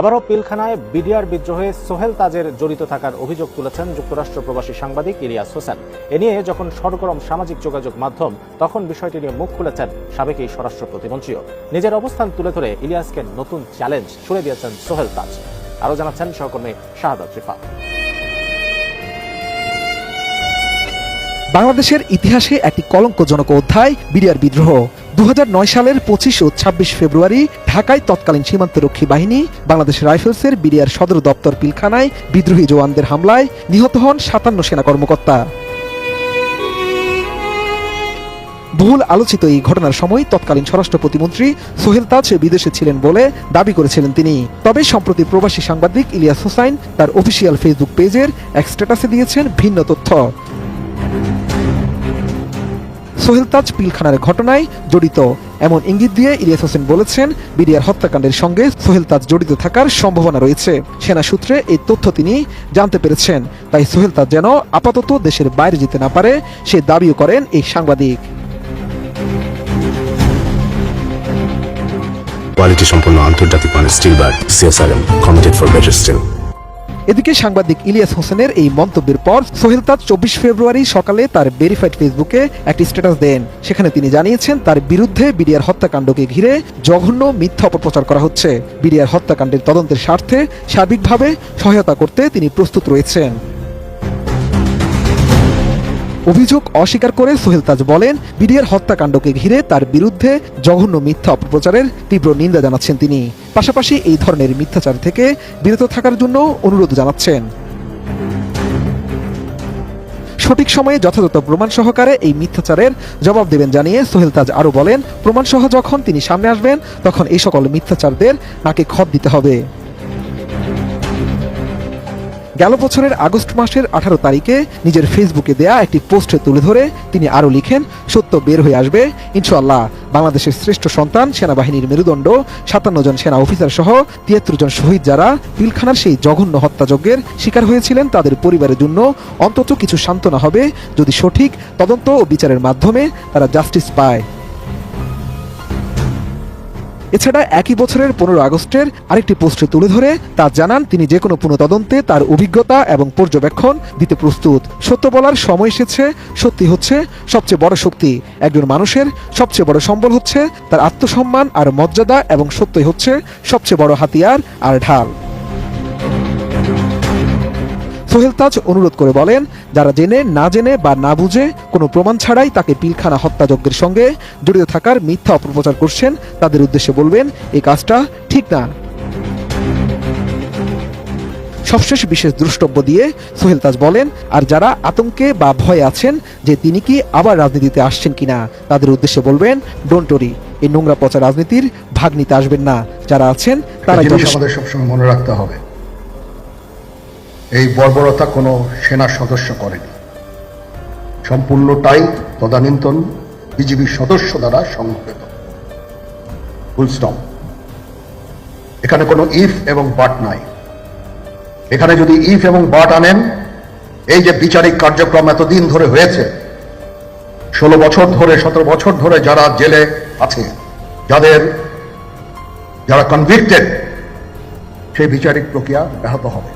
আবারও পিলখানায় বিডিআর বিদ্রোহে সোহেল তাজের জড়িত থাকার অভিযোগ তুলেছেন যুক্তরাষ্ট্র প্রবাসী সাংবাদিক ইলিয়াস হোসেন। এ নিয়ে যখন সরগরম সামাজিক যোগাযোগ মাধ্যম, তখন বিষয়টি নিয়ে মুখ খুলেছেন সাবেক এই স্বরাষ্ট্র প্রতিমন্ত্রীও। নিজের অবস্থান তুলে ধরে ইলিয়াসকে নতুন চ্যালেঞ্জ ছুড়ে দিয়েছেন সোহেল তাজ। আরও জানাচ্ছেন সহকর্মী শাহাদাত রিফা বাংলাদেশের ইতিহাসে একটি কলঙ্কজনক অধ্যায়, বিডিআর বিদ্রোহ। দু হাজার নয় সালের পঁচিশ ও ছাব্বিশ ফেব্রুয়ারি ঢাকায় তৎকালীন সীমান্তরক্ষী বাহিনী, বাংলাদেশ রাইফেলসের বিডিআর সদর দপ্তর পিলখানায় বিদ্রোহী জওয়ানদের হামলায় নিহত হন সাতান্ন সেনা কর্মকর্তা। বহুল আলোচিত এই ঘটনার সময় তৎকালীন স্বরাষ্ট্র প্রতিমন্ত্রী সোহেল তাজ বিদেশে ছিলেন বলে দাবি করেছিলেন তিনি। তবে সম্প্রতি প্রবাসী সাংবাদিক ইলিয়াস হোসাইন তার অফিসিয়াল ফেসবুক পেজের এক স্ট্যাটাসে দিয়েছেন ভিন্ন তথ্য। সোহেল তাজ পিলখানার ঘটনায় জড়িত। এমন ইঙ্গিত দিয়ে ইলিয়াস হোসেন বলেছেন, বিডিআর হত্যাকাণ্ডের সঙ্গে সোহেল তাজ জড়িত থাকার সম্ভাবনা রয়েছে। সেনা সূত্রে এই তথ্য তিনি জানতে পেরেছেন। তাই সোহেল তাজ যেন আপাতত দেশের বাইরে যেতে না পারে, সে দাবিও করেন এই সাংবাদিক। কোয়ালিটি সম্পন্ন আন্তর্জাতিক মানের steel CSRM committed for better steel এদিকে সাংবাদিক ইলিয়াস হোসেনের এই মন্তব্যের পর সোহেল তাজ চব্বিশ ফেব্রুয়ারি সকালে তার ভেরিফাইড ফেসবুকে একটি স্ট্যাটাস দেন। সেখানে তিনি জানিয়েছেন, তার বিরুদ্ধে বিডিআর হত্যাকাণ্ডকে ঘিরে জঘন্য মিথ্যা অপপ্রচার করা হচ্ছে। বিডিআর হত্যাকাণ্ডের তদন্তের স্বার্থে সার্বিকভাবে সহায়তা করতে তিনি প্রস্তুত রয়েছেন। অভিযোগ অস্বীকার করে সোহেল তাজ বলেন, বিডিআর হত্যাকাণ্ডকে ঘিরে তার বিরুদ্ধে জঘন্য মিথ্যা অপপ্রচারের তীব্র নিন্দা জানাচ্ছেন তিনি। পাশাপাশি এই ধরনের মিথ্যাচার থেকে বিরত থাকার জন্য অনুরোধ জানাচ্ছেন। সঠিক সময়ে যথাযথ প্রমাণ সহকারে এই মিথ্যাচারের জবাব দেবেন জানিয়ে সোহেল তাজ আরও বলেন প্রমাণ সহ যখন তিনি সামনে আসবেন, তখন এই সকল মিথ্যাচারদের নাকে খত দিতে হবে। গেল বছরের আগস্ট মাসের আঠারো তারিখে নিজের ফেসবুকে দেয়া একটি পোস্টে তুলে ধরে তিনি আরও লিখেন, সত্য বের হয়ে আসবে। ইনশাআল্লাহ, বাংলাদেশের শ্রেষ্ঠ সন্তান, সেনাবাহিনীর মেরুদণ্ড, সাতান্ন জন সেনা অফিসার সহ তিয়াত্তর জন শহীদ যারা পিলখানার সেই জঘন্য হত্যাযজ্ঞের শিকার হয়েছিলেন, তাদের পরিবারের জন্য অন্তত কিছু সান্ত্বনা হবে। যদি সঠিক তদন্ত ও বিচারের মাধ্যমে তারা জাস্টিস পায়। এছাড়া একই বছরের পনেরো আগস্টের আরেকটি পোস্টে তুলে ধরে তা জানান তিনি যে কোনো পুনঃতদন্তে তার অভিজ্ঞতা এবং পর্যবেক্ষণ দিতে প্রস্তুত। সত্য বলার সময় এসেছে, সত্যি হচ্ছে সবচেয়ে বড় শক্তি। একজন মানুষের সবচেয়ে বড় সম্বল হচ্ছে তার আত্মসম্মান আর মর্যাদা এবং সত্যই হচ্ছে সবচেয়ে বড় হাতিয়ার আর ঢাল। সোহেল তাজ অনুরোধ করে বলেন যারা জেনে না জেনে বা না বুঝে কোনো প্রমাণ ছাড়াই তাকে পিলখানা হত্যাযজ্ঞের সঙ্গে জড়িত থাকার মিথ্যা অপপ্রচার করছেন তাদের উদ্দেশ্যে বলবেন এই কাজটা ঠিক না। সবশেষ বিশেষ দ্রষ্টব্য দিয়ে সোহেল তাজ বলেন আর যারা আতঙ্কে বা ভয়ে আছেন যে তিনি কি আবার রাজনীতিতে আসছেন কিনা তাদের উদ্দেশ্যে বলবেন ডোন্টরি এই নোংরা পচা রাজনীতির ভাগ নিতে আসবেন না। যারা আছেন তারা আমাদের সবসময় মনে রাখতে হবে। এই বর্বরতা কোনো সেনা সদস্য করেনি। সম্পূর্ণটাই তদানীন্তন বিজিবির সদস্য দ্বারা সংঘটিত। ফুল স্টপ এখানে কোনো ইফ এবং বাট নাই। এখানে যদি ইফ এবং বাট আনেন, এই যে বিচারিক কার্যক্রম এতদিন ধরে হয়েছে, ষোলো বছর ধরে, সতেরো বছর ধরে যারা জেলে আছে, যাদের যারা কনভিক্টেড সেই বিচারিক প্রক্রিয়া ব্যাহত হবে।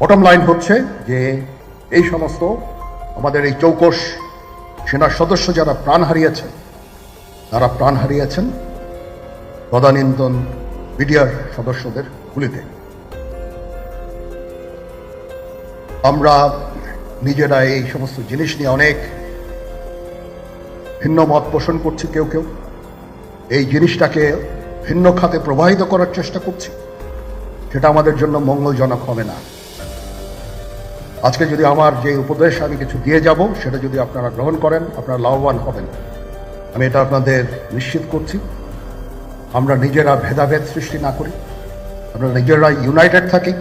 বটম লাইন হচ্ছে যে এই সমস্ত আমাদের এই চৌকস সেনার সদস্য যারা প্রাণ হারিয়েছেন, তারা প্রাণ হারিয়েছেন তদানীন্তন বিডিআর সদস্যদের গুলিতে। আমরা নিজেরা এই সমস্ত জিনিস নিয়ে অনেক ভিন্ন মত পোষণ করছি কেউ কেউ। এই জিনিসটাকে ভিন্ন খাতে প্রবাহিত করার চেষ্টা করছি। সেটা আমাদের জন্য মঙ্গলজনক হবে না। আজকে যদি আমার যে উপদেশ আমি কিছু দিয়ে যাব, সেটা যদি আপনারা গ্রহণ করেন, আপনারা লাভবান হবেন। আমি এটা আপনাদের নিশ্চিত করছি। আমরা নিজেরা ভেদাভেদ সৃষ্টি না করি। আমরা নিজেরা ইউনাইটেড থাকি।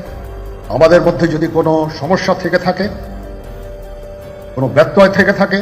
আমাদের মধ্যে যদি কোনো সমস্যা থেকে থাকে, কোনো ব্যত্যয় থেকে থাকে